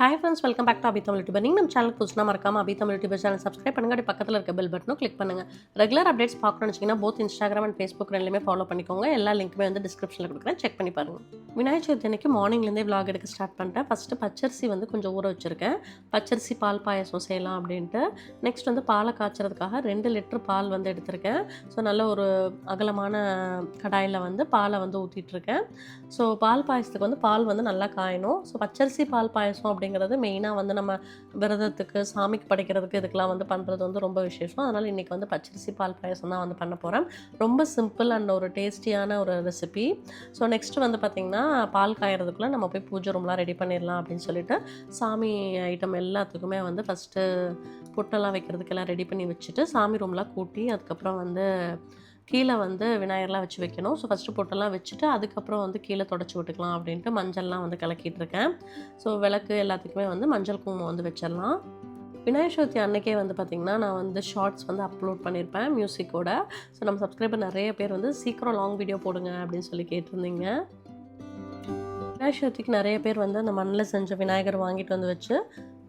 Hi friends welcome back to Abi Tamil YouTuber நீங்கள் நம்ம channel புதுசுனா மறக்காம Abi Tamil YouTuber channel subscribe பண்ணுங்க. அப்படி பக்கத்தில் இருக்க பெல் பட்டனும் கிளிக் பண்ணுங்கள் ரெகுலர் அப்டேட்ஸ் பார்க்கணும்னு வச்சிங்கன்னா போத் இன்ஸ்டாகிராம் அண்ட் ஃபேஸ்புக் ரெண்டுமே ஃபாலோ பண்ணிக்கோங்க. எல்லா லிங்க்குமே வந்து டிஸ்கிரிப்ஷனில் கொடுக்குறேன். செக் பண்ணி பாருங்கள் விநாயகர் சதுர்த்தி அன்னைக்கு மார்னிங்லேருந்தே விலாக் எடுக்க ஸ்டார்ட் பண்ணிட்டேன் ஃபஸ்ட்டு பச்சரிசி வந்து கொஞ்சம் ஊற வச்சுருக்கேன். பச்சரிசி பால் பாயசம் செய்யலாம் அப்படின்ட்டு. நெக்ஸ்ட் வந்து பாலை காய்ச்சறதுக்காக ரெண்டு லிட்டர் பால் வந்து எடுத்திருக்கேன். ஸோ நல்ல ஒரு அகலமான கடாயில் வந்து பாலை வந்து ஊற்றிட்டுருக்கேன் ஸோ பால் பாயசத்துக்கு வந்து பால் வந்து நல்லா காயணும். ஸோ பச்சரிசி பால் பாயசம் அப்படிங்கிறது மெயினாக வந்து நம்ம விரதத்துக்கு சாமிக்கு படைக்கிறதுக்கு இதுக்கெலாம் வந்து பண்ணுறது வந்து ரொம்ப விசேஷம். அதனால் இன்றைக்கி வந்து பச்சரிசி பால் பாயசம் தான் வந்து பண்ண போகிறேன் ரொம்ப சிம்பிள் அண்ட் ஒரு டேஸ்டியான ஒரு ரெசிபி ஸோ நெக்ஸ்ட்டு வந்து பார்த்திங்கன்னா பால் காயறதுக்குள்ளே நம்ம போய் பூஜை ரூம்லாம் ரெடி பண்ணிடலாம் அப்படின்னு சொல்லிட்டு சாமி ஐட்டம் எல்லாத்துக்குமே வந்து ஃபஸ்ட்டு பொட்டெல்லாம் வைக்கிறதுக்கெல்லாம் ரெடி பண்ணி வச்சுட்டு சாமி ரூம்லாம் கூட்டி அதுக்கப்புறம் வந்து கீழே வந்து விநாயகர்லாம் வச்சு வைக்கணும். ஸோ ஃபஸ்ட்டு பொட்டெல்லாம் வச்சுட்டு அதுக்கப்புறம் வந்து கீழே தொடச்சி விட்டுக்கலாம் அப்படின்ட்டு மஞ்சள்லாம் வந்து கலக்கிட்டு இருக்கேன் ஸோ விளக்கு எல்லாத்துக்குமே வந்து மஞ்சள் குங்குமம் வந்து வச்சிடலாம். விநாயகர் சதுர்த்தி அன்னைக்கே வந்து பார்த்திங்கன்னா நான் வந்து ஷார்ட்ஸ் வந்து அப்லோட் பண்ணியிருப்பேன் மியூசிக்கோட ஸோ நம்ம சப்ஸ்கிரைபர் நிறைய பேர் வந்து சீக்கிரம் லாங் வீடியோ போடுங்க அப்படின்னு சொல்லி கேட்டிருந்தீங்க. விநாயகர் சதுர்த்திக்கு நிறைய பேர் வந்து அந்த மண்ணில் செஞ்ச விநாயகர் வாங்கிட்டு வந்து வச்சு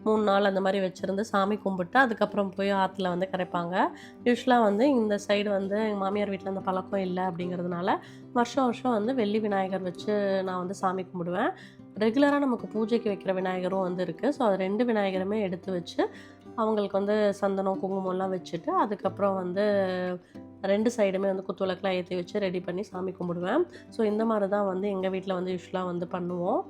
மூணு நாள் அந்த மாதிரி வச்சுருந்து சாமி கும்பிட்டு அதுக்கப்புறம் போய் ஆற்றுல வந்து கரைப்பாங்க. யூஸ்வலாக வந்து இந்த சைடு வந்து எங்கள் மாமியார் வீட்டில் அந்த பழக்கம் இல்லை அப்படிங்கிறதுனால வருஷம் வருஷம் வந்து வெள்ளி விநாயகர் வச்சு நான் வந்து சாமி கும்பிடுவேன். ரெகுலராக நமக்கு பூஜைக்கு வைக்கிற விநாயகரும் வந்து இருக்குது ஸோ அது ரெண்டு விநாயகருமே எடுத்து வச்சு அவங்களுக்கு வந்து சந்தனம் குங்குமம்லாம் வச்சுட்டு அதுக்கப்புறம் வந்து ரெண்டு சைடுமே வந்து குத்துவிளக்கெலாம் ஏற்றி வச்சு ரெடி பண்ணி சாமி கும்பிடுவேன். ஸோ இந்த மாதிரி தான் வந்து எங்கள் வீட்டில் வந்து யூஸ்வலாக வந்து பண்ணுவோம்.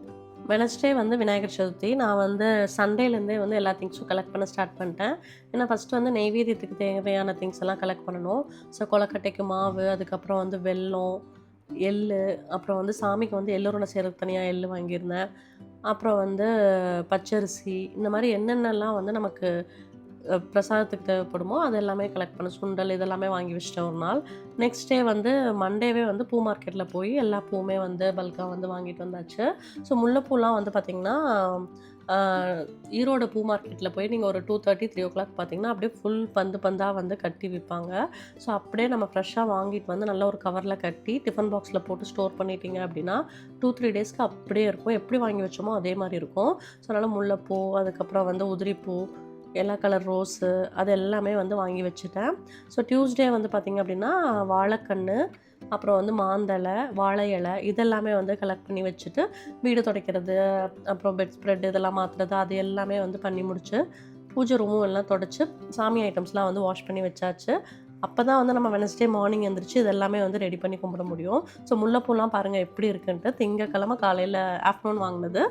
வெனஸ்டே வந்து விநாயகர் சதுர்த்தி. நான் வந்து சண்டேலேருந்தே வந்து எல்லா திங்ஸும் கலெக்ட் பண்ண ஸ்டார்ட் பண்ணிட்டேன். ஏன்னா ஃபஸ்ட்டு வந்து நெய்வேத்தியத்துக்கு தேவையான திங்ஸ் எல்லாம் கலெக்ட் பண்ணணும். ஸோ கொலக்கட்டைக்கு மாவு அதுக்கப்புறம் வந்து வெல்லம் எள் அப்புறம் வந்து சாமிக்கு வந்து எள்ளுருண்டை செய்கிறதுக்கு தனியாக எள் வாங்கியிருந்தேன். அப்புறம் வந்து பச்சரிசி இந்த மாதிரி என்னென்னலாம் வந்து நமக்கு பிரசாதத்துக்கு தேவைப்படுமோ அது எல்லாமே கலெக்ட் பண்ண. சுண்டல் இதெல்லாமே வாங்கி வச்சிட்டேன் ஒரு நாள். நெக்ஸ்ட் டே வந்து மண்டேவே வந்து பூ மார்க்கெட்டில் போய் எல்லா பூவுமே வந்து பல்காக வந்து வாங்கிட்டு வந்தாச்சு. ஸோ முல்லைப்பூலாம் வந்து பார்த்திங்கன்னா ஈரோடு பூ மார்க்கெட்டில் போய் நீங்கள் ஒரு two thirty three o'clock பார்த்தீங்கன்னா அப்படியே ஃபுல் பந்து பந்தாக வந்து கட்டி விற்பாங்க ஸோ அப்படியே நம்ம ஃப்ரெஷ்ஷாக வாங்கிட்டு வந்து நல்ல ஒரு கவரில் கட்டி டிஃபன் பாக்ஸில் போட்டு ஸ்டோர் பண்ணிட்டீங்க அப்படின்னா டூ த்ரீ டேஸ்க்கு அப்படியே இருக்கும். எப்படி வாங்கி வச்சோமோ அதே மாதிரி இருக்கும். ஸோ அதனால் முல்லைப்பூ அதுக்கப்புறம் வந்து உதிரிப்பூ எல்லா கலர் ரோஸு அது எல்லாமே வந்து வாங்கி வச்சுட்டேன். ஸோ டியூஸ்டே வந்து பார்த்திங்க அப்படின்னா வாழைக்கன்று அப்புறம் வந்து மாந்தலை வாழை இலை இதெல்லாமே வந்து கலெக்ட் பண்ணி வச்சுட்டு வீடு துடைக்கிறது அப்புறம் பெட் ஸ்ப்ரெட் இதெல்லாம் மாற்றுறது அது எல்லாமே வந்து பண்ணி முடிச்சு பூஜை ரூமும் எல்லாம் தொடச்சி சாமி ஐட்டம்ஸ்லாம் வந்து வாஷ் பண்ணி வச்சாச்சு. அப்போ தான் வந்து நம்ம வெனஸ்டே மார்னிங் எழுந்திரிச்சு இதெல்லாமே வந்து ரெடி பண்ணி கும்பிட முடியும். ஸோ முல்லைப்பூலாம் பாருங்கள் எப்படி இருக்குன்ட்டு திங்கக்கிழமை காலையில் ஆஃப்டர்நூன் வாங்கினது.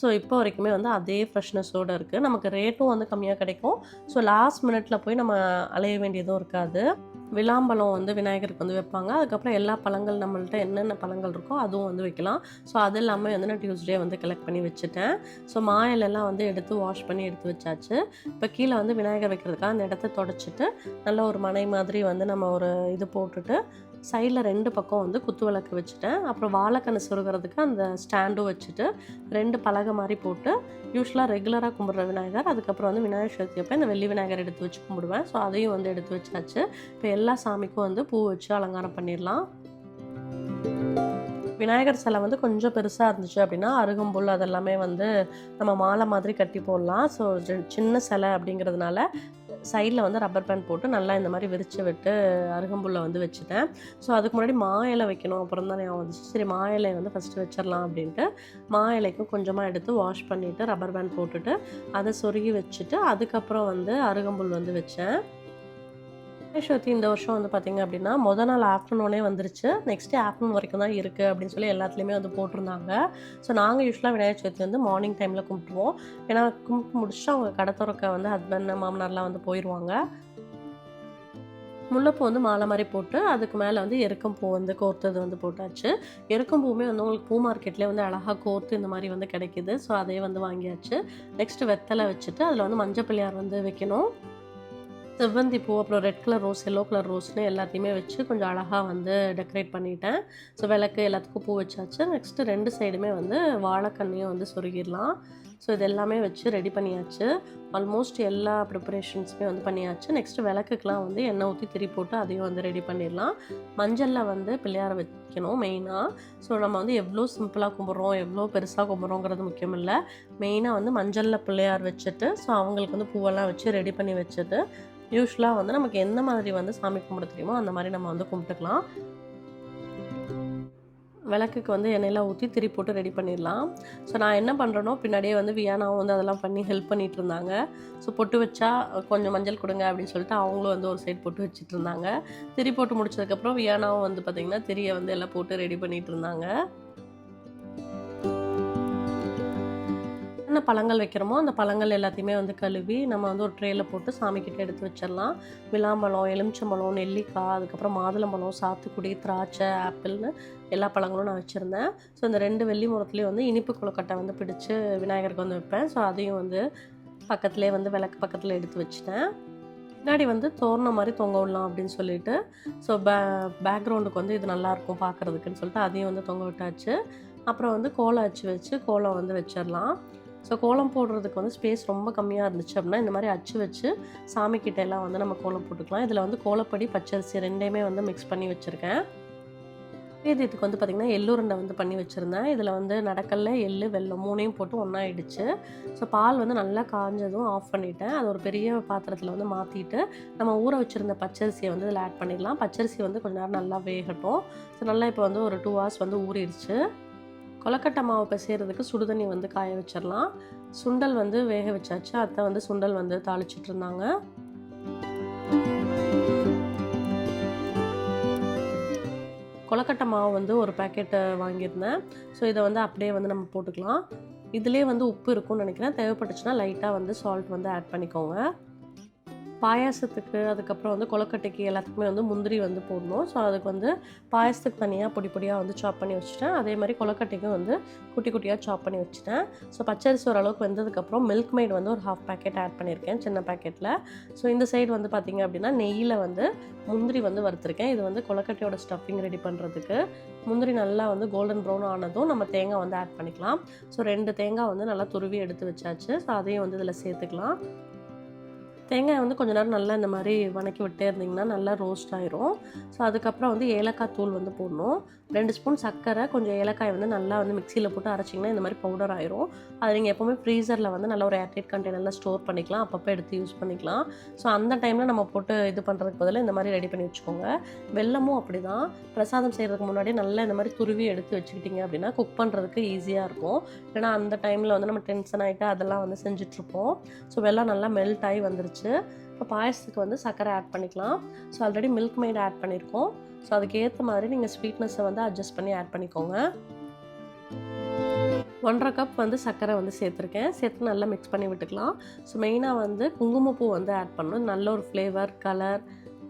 ஸோ இப்போ வரைக்குமே வந்து அதே ஃப்ரெஷ்னஸோடு இருக்குது நமக்கு ரேட்டும் வந்து கம்மியாக கிடைக்கும். ஸோ லாஸ்ட் மினிட்ல போய் நம்ம அலைய வேண்டியதும் இருக்காது. விளாம்பழம் வந்து விநாயகருக்கு வந்து வைப்பாங்க. அதுக்கப்புறம் எல்லா பழங்கள் நம்மள்ட்ட என்னென்ன பழங்கள் இருக்கோ அதுவும் வந்து வைக்கலாம். ஸோ அது எல்லாமே வந்து நான் டியூஸ்டே வந்து கலெக்ட் பண்ணி வச்சுட்டேன். ஸோ மாயிலெல்லாம் வந்து எடுத்து வாஷ் பண்ணி எடுத்து வச்சாச்சு. இப்போ கீழே வந்து விநாயகர் வைக்கிறதுக்காக அந்த இடத்த தொடச்சிட்டு நல்ல ஒரு மனை மாதிரி வந்து நம்ம ஒரு இது போட்டுட்டு சைடில் ரெண்டு பக்கம் வந்து குத்து விளக்கு வச்சுட்டேன். அப்புறம் வாழைக்கண்ணு சொருகிறதுக்கு அந்த ஸ்டாண்டும் வச்சுட்டு ரெண்டு பலகை மாதிரி போட்டு யூஸ்வலாக ரெகுலராக கும்பிட்ற விநாயகர். அதுக்கப்புறம் வந்து விநாயகர் சதுர்த்தி அப்போ இந்த வெள்ளி விநாயகர் எடுத்து வச்சு கும்பிடுவேன். ஸோ அதையும் வந்து எடுத்து வச்சாச்சு. இப்போ எல்லா சாமிக்கும் வந்து பூ வச்சு அலங்காரம் பண்ணிடலாம். விநாயகர் சிலை வந்து கொஞ்சம் பெருசாக இருந்துச்சு அப்படின்னா அருகம்புல் அதெல்லாமே வந்து நம்ம மாலை மாதிரி கட்டி போடலாம். ஸோ சின்ன சிலை அப்படிங்கிறதுனால சைடில் வந்து ரப்பர் பேண்ட் போட்டு நல்லா இந்த மாதிரி விரித்து விட்டு அருகம்புல்லை வந்து வச்சுட்டேன். ஸோ அதுக்கு முன்னாடி மா இலை வைக்கணும். அப்புறம் தான் ஞாபகம் வந்துச்சு. சரி மா இலையை வந்து ஃபஸ்ட்டு வச்சிடலாம் அப்படின்ட்டு மா இலைக்கும் கொஞ்சமாக எடுத்து வாஷ் பண்ணிவிட்டு ரப்பர் பேண்ட் போட்டுட்டு அதை சொருகி வச்சுட்டு அதுக்கப்புறம் வந்து அருகம்புல் வந்து வச்சேன். சதுர்த்தி இந்த வருஷம் வந்து பார்த்திங்க அப்படின்னா மொதல் நாள் ஆஃப்டர்நூனே வந்துருச்சு. நெக்ஸ்ட் ஆஃப்டர்நூன் வரைக்கும் தான் இருக்குது அப்படின்னு சொல்லி எல்லாத்துலேயுமே வந்து போட்டிருந்தாங்க. ஸோ நாங்கள் யூஸ்வலாக விநாயகர் சதுர்த்தி வந்து மார்னிங் டைமில் கும்பிட்டுருவோம். ஏன்னா கும்பிட்டு முடிச்சுட்டு அவங்க கடை திறக்க வந்து ஹஸ்பண்ட் மாமனார்லாம் வந்து போயிடுவாங்க முல்லைப்பூ வந்து மாலை மாதிரி போட்டு அதுக்கு மேலே வந்து எருக்கம் பூ வந்து கோர்த்தது வந்து போட்டாச்சு. எருக்கம் பூவுமே வந்து உங்களுக்கு பூ மார்க்கெட்லேயே வந்து அழகாக கோர்த்து இந்த மாதிரி வந்து கிடைக்கிது. ஸோ அதையே வந்து வாங்கியாச்சு. நெக்ஸ்ட் வெத்தலை வச்சுட்டு அதில் வந்து மஞ்சள் பிள்ளையார் வந்து வைக்கணும். செவ்வந்தி பூ அப்புறம் red colour rose yellow colour ரோஸ்னு எல்லாத்தையுமே வச்சு கொஞ்சம் அழகாக வந்து டெக்கரேட் பண்ணிட்டேன். ஸோ விளக்கு எல்லாத்துக்கும் பூ வச்சாச்சு. நெக்ஸ்ட்டு ரெண்டு சைடுமே வந்து வாழைக்கண்ணையும் வந்து சொருகிடலாம். ஸோ இது எல்லாமே வச்சு ரெடி பண்ணியாச்சு. ஆல்மோஸ்ட் எல்லா ப்ரிப்பரேஷன்ஸுமே வந்து பண்ணியாச்சு. நெக்ஸ்ட்டு விளக்குக்கெலாம் வந்து எண்ணெய் ஊற்றி திரி போட்டு அதையும் வந்து ரெடி பண்ணிடலாம். மஞ்சளில் வந்து பிள்ளையார வைக்கணும் மெயினாக ஸோ நம்ம வந்து எவ்வளோ சிம்பிளாக கும்பிட்றோம் எவ்வளோ பெருசாக கும்பிட்றோங்கிறது முக்கியம் இல்லை மெயினாக வந்து மஞ்சளில் பிள்ளையார் வச்சுட்டு ஸோ அவங்களுக்கு வந்து பூவெல்லாம் வச்சு ரெடி பண்ணி வச்சுட்டு யூஸ்வலாக வந்து நமக்கு எந்த மாதிரி வந்து சாமி கும்பிட தெரியுமோ அந்த மாதிரி நம்ம வந்து கும்பிட்டுக்கலாம். விளக்குக்கு வந்து எண்ணெயெல்லாம் ஊற்றி திரி போட்டு ரெடி பண்ணிடலாம். ஸோ நான் என்ன பண்ணுறேனோ பின்னாடியே வந்து வியானாவும் வந்து அதெல்லாம் பண்ணி ஹெல்ப் பண்ணிகிட்டு இருந்தாங்க. ஸோ பொட்டு வச்சா கொஞ்சம் மஞ்சள் கொடுங்க அப்படின்னு சொல்லிட்டு அவங்களும் வந்து ஒரு சைடு பொட்டு வச்சுட்டு இருந்தாங்க. திரி போட்டு முடிச்சதுக்கப்புறம் வியானாவும் வந்து பார்த்திங்கன்னா திரியை வந்து எல்லாம் போட்டு ரெடி பண்ணிகிட்டு இருந்தாங்க. என்ன பழங்கள் வைக்கிறோமோ அந்த பழங்கள் எல்லாத்தையுமே வந்து கழுவி நம்ம வந்து ஒரு ட்ரேயில் போட்டு சாமிக்கிட்ட எடுத்து வச்சிடலாம். விளாம்பழம் எலுமிச்சம்பழம் நெல்லிக்காய் அதுக்கப்புறம் மாதுளம்பழம் சாத்துக்குடி திராட்சை ஆப்பிள்னு எல்லா பழங்களும் நான் வச்சுருந்தேன். ஸோ இந்த ரெண்டு வெள்ளி முறத்துலேயும் வந்து இனிப்பு கொழுக்கட்டை வந்து பிடிச்சி விநாயகருக்கு வந்து வைப்பேன். ஸோ அதையும் வந்து பக்கத்துலேயே வந்து விளக்கு பக்கத்தில் எடுத்து வச்சிட்டேன். பின்னாடி வந்து தோரணம் மாதிரி தொங்க விடலாம் அப்படின்னு சொல்லிட்டு ஸோ பே பேக்ரவுண்டுக்கு வந்து இது நல்லாயிருக்கும் பார்க்குறதுக்குன்னு சொல்லிட்டு அதையும் வந்து தொங்க விட்டாச்சு. அப்புறம் வந்து கோலம் அச்சு வச்சு கோலம் வந்து வச்சிடலாம். ஸோ கோலம் போடுறதுக்கு வந்து ஸ்பேஸ் ரொம்ப கம்மியாக இருந்துச்சு அப்படின்னா இந்த மாதிரி அச்சு வச்சு சாமிக்கிட்ட எல்லாம் வந்து நம்ம கோலம் போட்டுக்கலாம். இதில் வந்து கோலப்படி பச்சரிசி ரெண்டையுமே வந்து மிக்ஸ் பண்ணி வச்சுருக்கேன். இதுக்கு வந்து பார்த்திங்கன்னா எள்ளுருண்டை வந்து பண்ணி வச்சுருந்தேன். இதில் வந்து நடக்கல்ல எள்ளு வெள்ளம் மூணையும் போட்டு ஒன்றாயிடுச்சு ஸோ பால் வந்து நல்லா காஞ்சதும் ஆஃப் பண்ணிவிட்டேன் அது ஒரு பெரிய பாத்திரத்தில் வந்து மாற்றிட்டு நம்ம ஊற வச்சுருந்த பச்சரிசியை வந்து இதில் ஆட் பண்ணிடலாம். பச்சரிசி வந்து கொஞ்ச நேரம் நல்லா வேகட்டும். ஸோ நல்லா இப்போ வந்து ஒரு டூ ஹவர்ஸ் வந்து ஊறிடுச்சு. கொலக்கட்டை மாவு பிசைகிறதுக்கு சுடுதண்ணி வந்து காய வச்சிடலாம் சுண்டல் வந்து வேக வச்சாச்சு. அத்தை வந்து சுண்டல் வந்து தாளிச்சிட்டு இருந்தாங்க கொலக்கட்டை மாவு வந்து ஒரு பேக்கெட்டை வாங்கியிருந்தேன். ஸோ இதை வந்து அப்படியே வந்து நம்ம போட்டுக்கலாம். இதிலே வந்து உப்பு இருக்கும்னு நினைக்கிறேன். தேவைப்பட்டுச்சுன்னா லைட்டாக வந்து சால்ட் வந்து ஆட் பண்ணிக்கோங்க. பாயாசத்துக்கு அதுக்கப்புறம் வந்து கொலக்கட்டைக்கு எல்லாத்துக்குமே வந்து முந்திரி வந்து போடணும். ஸோ அதுக்கு வந்து பாயசத்துக்கு தனியாக பொடி பொடியாக வந்து சாப் பண்ணி வச்சுட்டேன். அதே மாதிரி கொலக்கட்டைக்கும் வந்து குட்டி குட்டியாக சாப் பண்ணி வச்சுட்டேன். ஸோ பச்சரிசி ஓரளவுக்கு வெந்ததுக்கப்புறம் மில்க் மைட் வந்து ஒரு ஹாஃப் பேக்கெட் ஆட் பண்ணியிருக்கேன் சின்ன பேக்கெட்டில் ஸோ இந்த சைடு வந்து பார்த்திங்க அப்படின்னா நெய்யில் வந்து முந்திரி வந்து வறுத்துருக்கேன். இது வந்து கொலக்கட்டையோட ஸ்டஃபிங் ரெடி பண்ணுறதுக்கு முந்திரி நல்லா வந்து கோல்டன் ப்ரௌன் ஆனதும் நம்ம தேங்காய் வந்து ஆட் பண்ணிக்கலாம். ஸோ ரெண்டு தேங்காய் வந்து நல்லா துருவி எடுத்து வச்சாச்சு. ஸோ அதையும் வந்து இதில் சேர்த்துக்கலாம். தேங்காய் வந்து கொஞ்ச நேரம் நல்லா இந்த மாதிரி வணக்கி விட்டே இருந்திங்கன்னா நல்லா ரோஸ்ட் ஆயிரும். ஸோ அதுக்கப்புறம் வந்து ஏலக்காய் தூள் வந்து போடணும். ரெண்டு ஸ்பூன் சர்க்கரை கொஞ்சம் ஏலக்காய் வந்து நல்லா வந்து மிக்சியில் போட்டு அரைச்சிங்கன்னா இந்த மாதிரி பவுடர் ஆயிரும். அது நீங்கள் எப்போவுமே ஃப்ரீசரில் வந்து நல்ல ஒரு ஏர்டைட் கண்டெய்னரில் ஸ்டோர் பண்ணிக்கலாம். அப்பப்போ எடுத்து யூஸ் பண்ணிக்கலாம். ஸோ அந்த டைமில் நம்ம போட்டு இது பண்ணுறதுக்கு பதிலாக இந்த மாதிரி ரெடி பண்ணி வச்சுக்கோங்க. வெல்லமும் அப்படி தான் பிரசாதம் செய்கிறதுக்கு முன்னாடி நல்லா இந்த மாதிரி துருவி எடுத்து வச்சுக்கிட்டிங்க அப்படின்னா குக் பண்ணுறதுக்கு ஈஸியாக இருக்கும். ஏன்னா அந்த டைமில் வந்து நம்ம டென்ஷன் ஆகிட்டு அதெல்லாம் வந்து செஞ்சிட்ருப்போம் ஸோ வெள்ளம் நல்லா மெல்ட் ஆகி வந்துருச்சு. இப்போ பாயசத்துக்கு வந்து சர்க்கரை ஆட் பண்ணிக்கலாம். So already Milkmaid add பண்ணியிருக்கோம் ஸோ அதுக்கேற்ற மாதிரி நீங்கள் ஸ்வீட்னஸை வந்து அட்ஜஸ்ட் பண்ணி ஆட் பண்ணிக்கோங்க. ஒன்றரை கப் வந்து சர்க்கரை வந்து சேர்த்துருக்கேன். சேர்த்து நல்லா மிக்ஸ் பண்ணி விட்டுக்கலாம். ஸோ மெயினாக வந்து குங்குமப்பூ வந்து ஆட் பண்ணணும். நல்ல ஒரு ஃப்ளேவர் கலர்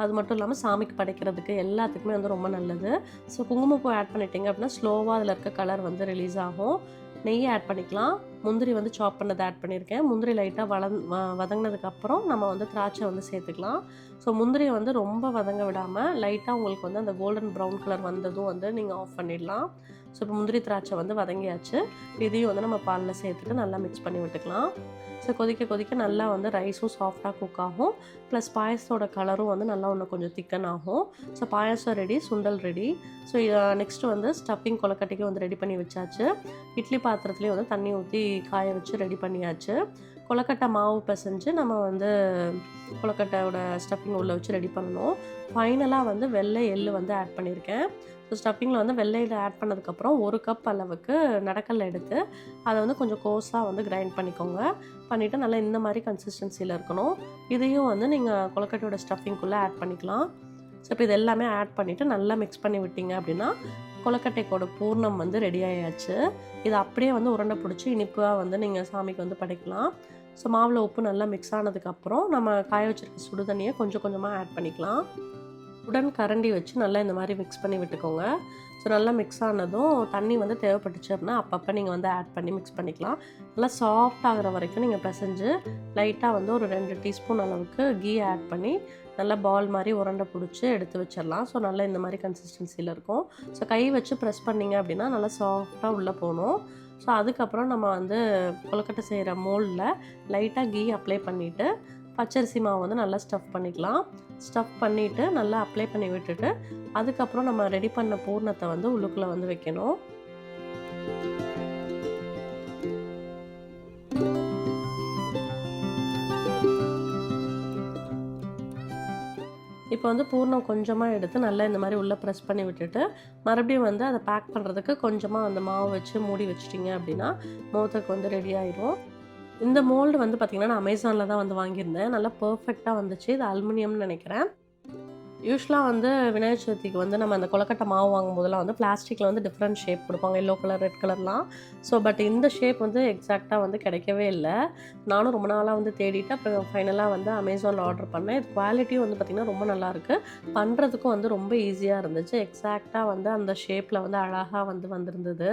அது மட்டும் இல்லாமல் சாமிக்கு படைக்கிறதுக்கு எல்லாத்துக்குமே வந்து ரொம்ப நல்லது. ஸோ குங்குமப்பூ ஆட் பண்ணிட்டீங்க அப்படின்னா ஸ்லோவாக அதில் இருக்க கலர் வந்து ரிலீஸ் ஆகும். நெய் ஆட் பண்ணிக்கலாம். முந்திரி வந்து சாப் பண்ணதை ஆட் பண்ணியிருக்கேன். முந்திரி லைட்டாக வளந் வதங்கினதுக்கப்புறம் நம்ம வந்து திராட்சை வந்து சேர்த்துக்கலாம். ஸோ முந்திரியை வந்து ரொம்ப வதங்க விடாமல் லைட்டாக உங்களுக்கு வந்து அந்த கோல்டன் ப்ரௌன் கலர் வந்ததும் வந்து நீங்கள் ஆஃப் பண்ணிடலாம். ஸோ இப்போ முந்திரி திராட்சை வந்து வதங்கியாச்சு. இதையும் வந்து நம்ம பாலில் சேர்த்துட்டு நல்லா மிக்ஸ் பண்ணி விட்டுக்கலாம். ஸோ கொதிக்க கொதிக்க நல்லா வந்து ரைஸும் சாஃப்டாக குக் ஆகும். ப்ளஸ் பாயசத்தோட கலரும் வந்து நல்லா ஒன்று கொஞ்சம் திக்கன் ஆகும். So payasam ready sundal ready so next வந்து ஸ்டஃபிங் கொலக்கட்டைக்கு வந்து ரெடி பண்ணி வச்சாச்சு. இட்லி பாத்திரத்துலேயும் வந்து தண்ணி ஊற்றி காய வச்சு ரெடி பண்ணியாச்சு. கொலக்கட்டை மாவு பிசைஞ்சு நம்ம வந்து கொலக்கட்டையோட ஸ்டஃபிங் உள்ளே வச்சு ரெடி பண்ணணும். ஃபைனலாக வந்து வெள்ளை எள்ளு வந்து ஆட் பண்ணியிருக்கேன். ஸோ ஸ்டஃபிங்கில் வந்து வெள்ளையில் ஆட் பண்ணதுக்கப்புறம் ஒரு கப் அளவுக்கு நடக்கல்ல எடுத்து அதை வந்து கொஞ்சம் கோஸாக வந்து கிரைண்ட் பண்ணிக்கோங்க. பண்ணிவிட்டு நல்லா இந்த மாதிரி கன்சிஸ்டன்சியில் இருக்கணும். இதையும் வந்து நீங்கள் கொலக்கட்டையோட ஸ்டஃபிங்குள்ளே ஆட் பண்ணிக்கலாம். ஸோ இப்போ இது எல்லாமே ஆட் பண்ணிவிட்டு நல்லா மிக்ஸ் பண்ணி விட்டீங்க அப்படின்னா கொலக்கட்டைக்கோட பூர்ணம் வந்து ரெடி ஆயாச்சு. இது அப்படியே வந்து உருண்டை பிடிச்சி இனிப்பாக வந்து நீங்கள் சாமிக்கு வந்து படைக்கலாம். ஸோ மாவில் உப்பு நல்லா மிக்ஸ் ஆனதுக்கப்புறம் நம்ம காய வச்சிருக்க சுடுதண்ணியை கொஞ்சம் கொஞ்சமாக ஆட் பண்ணிக்கலாம். உடன் கரண்டி வச்சு நல்லா இந்த மாதிரி மிக்ஸ் பண்ணி விட்டுக்கோங்க. ஸோ நல்லா மிக்ஸ் ஆனதும் தண்ணி வந்து தேவைப்பட்டுச்சு அப்படின்னா அப்பப்போ நீங்கள் வந்து ஆட் பண்ணி மிக்ஸ் பண்ணிக்கலாம். நல்லா சாஃப்ட் ஆகிற வரைக்கும் நீங்கள் பிசைஞ்சு லைட்டாக வந்து ஒரு ரெண்டு டீஸ்பூன் அளவுக்கு கீ ஆட் பண்ணி நல்லா பால் மாதிரி உருண்டை பிடிச்சி எடுத்து வச்சிடலாம். ஸோ நல்லா இந்த மாதிரி கன்சிஸ்டன்சியில் இருக்கும். ஸோ கை வச்சு ப்ரெஸ் பண்ணிங்க அப்படின்னா நல்லா சாஃப்டாக உள்ளே போகணும். ஸோ அதுக்கப்புறம் நம்ம வந்து கொழுக்கட்டை செய்கிற மோல்டில் லைட்டாக கீ அப்ளை பண்ணிவிட்டு பச்சரிசி மாவு வந்து நல்லா ஸ்டஃப் பண்ணிக்கலாம். ஸ்டஃப் பண்ணிவிட்டு நல்லா அப்ளை பண்ணி விட்டுட்டு அதுக்கப்புறம் நம்ம ரெடி பண்ண பூர்ணத்தை வந்து உள்ளுக்குள்ளே வந்து வைக்கணும். இப்போ வந்து பூர்ணம் கொஞ்சமாக எடுத்து நல்லா இந்த மாதிரி உள்ளே ப்ரெஸ் பண்ணி விட்டுட்டு மறுபடியும் வந்து அதை பேக் பண்ணுறதுக்கு கொஞ்சமாக அந்த மாவு வச்சு மூடி வச்சிட்டிங்க அப்படின்னா மோதக்கு வந்து ரெடி ஆயிடும் இந்த மோல்டு வந்து பார்த்திங்கன்னா நான் அமேசானில் தான் வந்து வாங்கியிருந்தேன். நல்லா பர்ஃபெக்டாக வந்துச்சு. இது அலுமினியம்னு நினைக்கிறேன். யூஸ்வலாக வந்து விநாயகர் சதுர்த்திக்கு வந்து நம்ம அந்த கொலக்கட்டை மாவு வாங்கும்போதெல்லாம் வந்து பிளாஸ்டிக்கில் வந்து டிஃப்ரெண்ட் ஷேப் கொடுப்பாங்க. எல்லோ கலர் ரெட் கலர்லாம் ஸோ பட் இந்த ஷேப் வந்து எக்ஸாக்டாக வந்து கிடைக்கவே இல்லை. நானும் ரொம்ப நாளாக வந்து தேடிட்டு அப்புறம் ஃபைனலாக வந்து அமேசானில் ஆர்டர் பண்ணேன். இது குவாலிட்டியும் வந்து பார்த்திங்கன்னா ரொம்ப நல்லாயிருக்கு பண்ணுறதுக்கும் வந்து ரொம்ப ஈஸியாக இருந்துச்சு. எக்ஸாக்டாக வந்து அந்த ஷேப்பில் வந்து அழகாக வந்து வந்திருந்தது.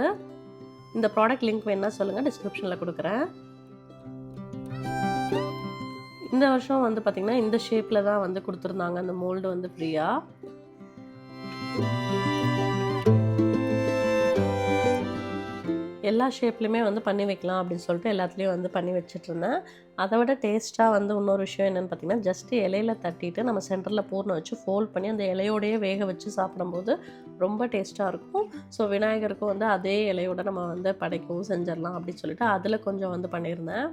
இந்த ப்ராடக்ட் லிங்க் வேணால் சொல்லுங்கள் டிஸ்கிரிப்ஷனில் கொடுக்குறேன். இந்த வருஷம் வந்து பார்த்திங்கன்னா இந்த ஷேப்பில் தான் வந்து கொடுத்துருந்தாங்க அந்த மோல்டு வந்து ஃப்ரீயாக எல்லா ஷேப்லையுமே வந்து பண்ணி வைக்கலாம் அப்படின்னு சொல்லிட்டு எல்லாத்துலேயும் வந்து பண்ணி வச்சுட்ருந்தேன் அதை விட டேஸ்ட்டாக வந்து இன்னொரு விஷயம் என்னென்னு பார்த்தீங்கன்னா ஜஸ்ட்டு இலையில தட்டிட்டு நம்ம சென்டரில் பூர்ணம் வச்சு ஃபோல்ட் பண்ணி அந்த இலையோடையே வேக வச்சு சாப்பிடும்போது ரொம்ப டேஸ்ட்டாக இருக்கும். ஸோ விநாயகருக்கும் வந்து அதே இலையோட நம்ம வந்து படைக்கவும் செஞ்சிடலாம் அப்படின்னு சொல்லிட்டு அதில் கொஞ்சம் வந்து பண்ணியிருந்தேன்.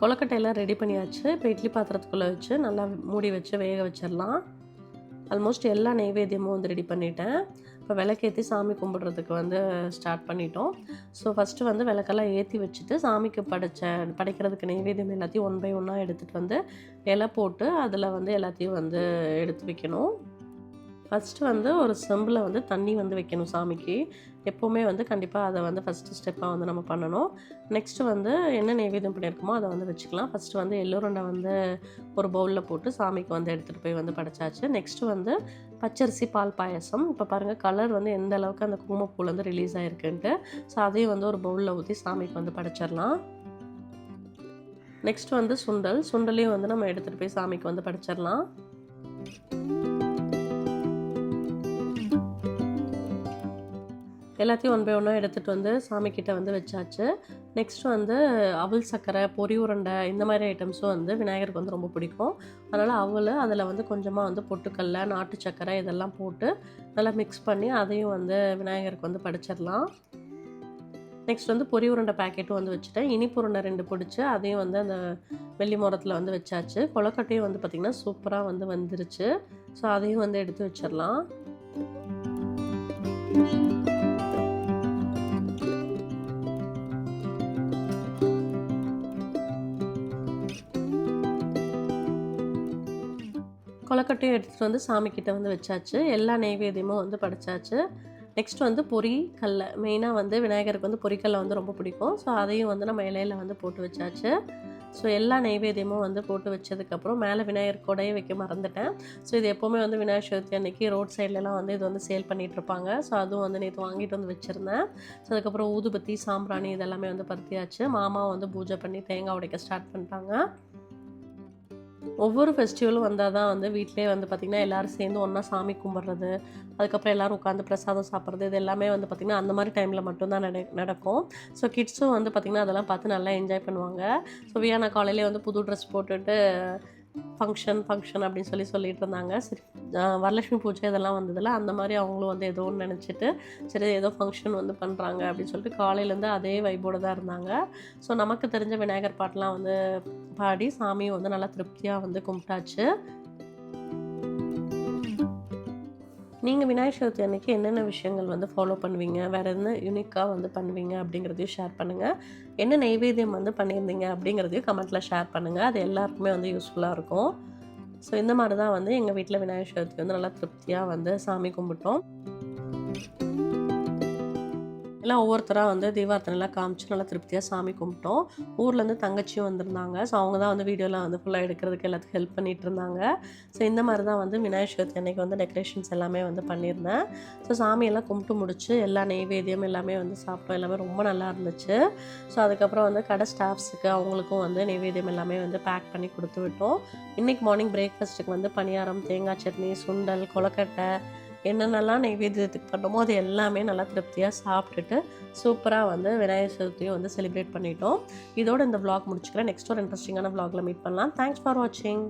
கொலக்கட்டையெல்லாம் ரெடி பண்ணியாச்சு. இப்போ இட்லி பாத்திரத்துக்குள்ளே வச்சு நல்லா மூடி வச்சு வேக வச்சிடலாம். ஆல்மோஸ்ட் எல்லா நெய்வேத்தியமும் வந்து ரெடி பண்ணிட்டேன். இப்போ விளக்கேற்றி சாமி கும்பிட்றதுக்கு வந்து ஸ்டார்ட் பண்ணிட்டோம். ஸோ ஃபஸ்ட்டு வந்து விளக்கெல்லாம் ஏற்றி வச்சுட்டு சாமிக்கு படைச்ச படைக்கிறதுக்கு நெய்வேத்தியம் எல்லாத்தையும் ஒன் பை ஒன்னாக எடுத்துகிட்டு வந்து இலை போட்டு அதில் வந்து எல்லாத்தையும் வந்து எடுத்து வைக்கணும். ஃபஸ்ட்டு வந்து ஒரு செம்பில் வந்து தண்ணி வந்து வைக்கணும் சாமிக்கு. எப்போவுமே வந்து கண்டிப்பாக அதை வந்து ஃபஸ்ட்டு ஸ்டெப்பாக வந்து நம்ம பண்ணணும். நெக்ஸ்ட்டு வந்து என்ன நைவேத்தியம் பண்ணியிருக்கோமோ அதை வந்து வச்சுக்கலாம். ஃபஸ்ட்டு வந்து எல்லோருண்டை வந்து ஒரு பவுலில் போட்டு சாமிக்கு வந்து எடுத்துகிட்டு போய் வந்து படைச்சாச்சு. நெக்ஸ்ட்டு வந்து பச்சரிசி பால் பாயசம். இப்போ பாருங்கள் கலர் வந்து எந்த அளவுக்கு அந்த குங்குமப்பூல் வந்து ரிலீஸ் ஆகிருக்குன்ட்டு ஸோ அதையும் வந்து ஒரு பவுலில் ஊற்றி சாமிக்கு வந்து படைச்சிடலாம். நெக்ஸ்ட் வந்து சுண்டல். சுண்டலையும் வந்து நம்ம எடுத்துகிட்டு போய் சாமிக்கு வந்து படைச்சிடலாம். எல்லாத்தையும் ஒன் பை ஒன்றா எடுத்துகிட்டு வந்து சாமிக்கிட்ட வந்து வச்சாச்சு. நெக்ஸ்ட் வந்து அவல் சர்க்கரை பொறி உருண்டை இந்த மாதிரி ஐட்டம்ஸும் வந்து விநாயகருக்கு வந்து ரொம்ப பிடிக்கும். அதனால் அவள் அதில் வந்து கொஞ்சமாக வந்து பொட்டுக்கல்ல நாட்டு சர்க்கரை இதெல்லாம் போட்டு நல்லா மிக்ஸ் பண்ணி அதையும் வந்து விநாயகருக்கு வந்து படிச்சிடலாம். நெக்ஸ்ட் வந்து பொரி உருண்டை பேக்கெட்டும் வந்து வச்சுட்டேன். இனிப்பு உருண்டை ரெண்டு பிடிச்சி அதையும் வந்து அந்த வெள்ளி மரத்தில் வந்து வச்சாச்சு. கொலக்கட்டையும் வந்து பார்த்திங்கன்னா சூப்பராக வந்து வந்துருச்சு. ஸோ அதையும் வந்து எடுத்து வச்சிடலாம். கொலக்கட்டையும் எடுத்துகிட்டு வந்து சாமிக்கிட்ட வந்து வச்சாச்சு. எல்லா நெய்வேத்தியமும் வந்து படைச்சாச்சு. நெக்ஸ்ட் வந்து பொரி கல்லை. மெயினாக வந்து விநாயகருக்கு வந்து பொரிக்கல்லை வந்து ரொம்ப பிடிக்கும். ஸோ அதையும் வந்து நம்ம இலையில வந்து போட்டு வச்சாச்சு. ஸோ எல்லா நெய்வேத்தியமும் வந்து போட்டு வச்சதுக்கப்புறம் மேலே விநாயகர் கொடையை வைக்க மறந்துட்டேன். ஸோ இது எப்போவுமே வந்து விநாயகர் சதுர்த்தி அன்னைக்கு ரோட் சைட்லலாம் வந்து இது வந்து சேல் பண்ணிகிட்டு இருப்பாங்க. ஸோ அதுவும் வந்து நேற்று வாங்கிட்டு வந்து வச்சுருந்தேன். ஸோ அதுக்கப்புறம் ஊதுபத்தி சாம்பிராணி இதெல்லாமே வந்து பருத்தியாச்சு. மாமா வந்து பூஜை பண்ணி தேங்காய் உடைக்க ஸ்டார்ட் பண்ணிட்டாங்க. ஒவ்வொரு ஃபெஸ்டிவலும் வந்தால் தான் வந்து வீட்டிலே வந்து பார்த்திங்கன்னா எல்லோரும் சேர்ந்து ஒன்றா சாமி கும்பிட்றது அதுக்கப்புறம் எல்லோரும் உட்காந்து பிரசாதம் சாப்பிட்றது இது எல்லாமே வந்து பார்த்திங்கன்னா அந்த மாதிரி டைமில் மட்டும்தான் நட நடக்கும். ஸோ கிட்ஸும் வந்து பார்த்திங்கன்னா அதெல்லாம் பார்த்து நல்லா என்ஜாய் பண்ணுவாங்க. ஸோ வியானா காலையிலே வந்து புது ட்ரெஸ் போட்டுட்டு ஃபங்க்ஷன் ஃபங்க்ஷன் அப்படின்னு சொல்லி சொல்லிட்டு இருந்தாங்க. சரி வரலட்சுமி பூஜை இதெல்லாம் வந்ததில்ல அந்த மாதிரி அவங்களும் வந்து ஏதோ ஒன்று நினச்சிட்டு சரி ஏதோ ஃபங்க்ஷன் வந்து பண்ணுறாங்க அப்படின்னு சொல்லிட்டு காலையிலேருந்து அதே வைப்போடு தான் இருந்தாங்க. ஸோ நமக்கு தெரிஞ்ச விநாயகர் பாட்டெலாம் வந்து பாடி சாமியை வந்து நல்லா திருப்தியாக வந்து கும்பிட்டாச்சு. நீங்கள் விநாயகர் சதுர்த்தி அன்னைக்கு என்னென்ன விஷயங்கள் வந்து ஃபாலோ பண்ணுவீங்க? வேறு என்ன யூனிக்காக வந்து பண்ணுவீங்க? அப்படிங்கிறதையும் ஷேர் பண்ணுங்கள் என்ன நைவேத்தியம் வந்து பண்ணியிருந்தீங்க? அப்படிங்கிறதையும் கமெண்ட்டில் ஷேர் பண்ணுங்கள் அது எல்லாருக்குமே வந்து யூஸ்ஃபுல்லாக இருக்கும். ஸோ இந்த மாதிரி தான் வந்து எங்கள் வீட்டில் விநாயகர் சதுர்த்தி வந்து நல்லா திருப்தியாக வந்து சாமி கும்பிட்டோம். எல்லாம் ஒவ்வொருத்தராக வந்து தீபார்த்தனைலாம் காமிச்சு நல்லா திருப்தியாக சாமி கும்பிட்டோம். ஊர்லேருந்து தங்கச்சியும் வந்திருந்தாங்க. ஸோ அவங்க தான் வந்து வீடியோலாம் வந்து ஃபுல்லாக எடுக்கிறதுக்கு எல்லாத்துக்கும் ஹெல்ப் பண்ணிட்டு இருந்தாங்க. ஸோ இந்த மாதிரி தான் வந்து விநாயகர் சதுர்த்தி அன்னைக்கு வந்து டெக்கரேஷன்ஸ் எல்லாமே வந்து பண்ணியிருந்தேன். ஸோ சாமியெல்லாம் கும்பிட்டு முடிச்சு எல்லா நெய்வேத்தியம் எல்லாமே வந்து சாப்பிட்டோம். எல்லாமே ரொம்ப நல்லா இருந்துச்சு. ஸோ அதுக்கப்புறம் வந்து கடை ஸ்டாஃப்ஸுக்கு அவங்களுக்கும் வந்து நெய்வேத்தியம் எல்லாமே வந்து பேக் பண்ணி கொடுத்து விட்டோம். இன்றைக்கி மார்னிங் பிரேக்ஃபாஸ்ட்டுக்கு வந்து பணியாரம் தேங்காய் சட்னி சுண்டல் கொலக்கட்டை என்னென்னலாம் நைவேத்தியத்துக்கு பண்ணோமோ அது எல்லாமே நல்லா திருப்தியாக சாப்பிட்டுட்டு சூப்பராக வந்து விநாயகர் சதுர்த்தியும் வந்து செலிப்ரேட் பண்ணிட்டோம். இதோட இந்த விளாக் முடிச்சுக்கிறேன். நெக்ஸ்ட் ஒரு இன்ட்ரெஸ்டிங்கான விளாகில் மீட் பண்ணலாம். தேங்க்ஸ் ஃபார் வாட்சிங்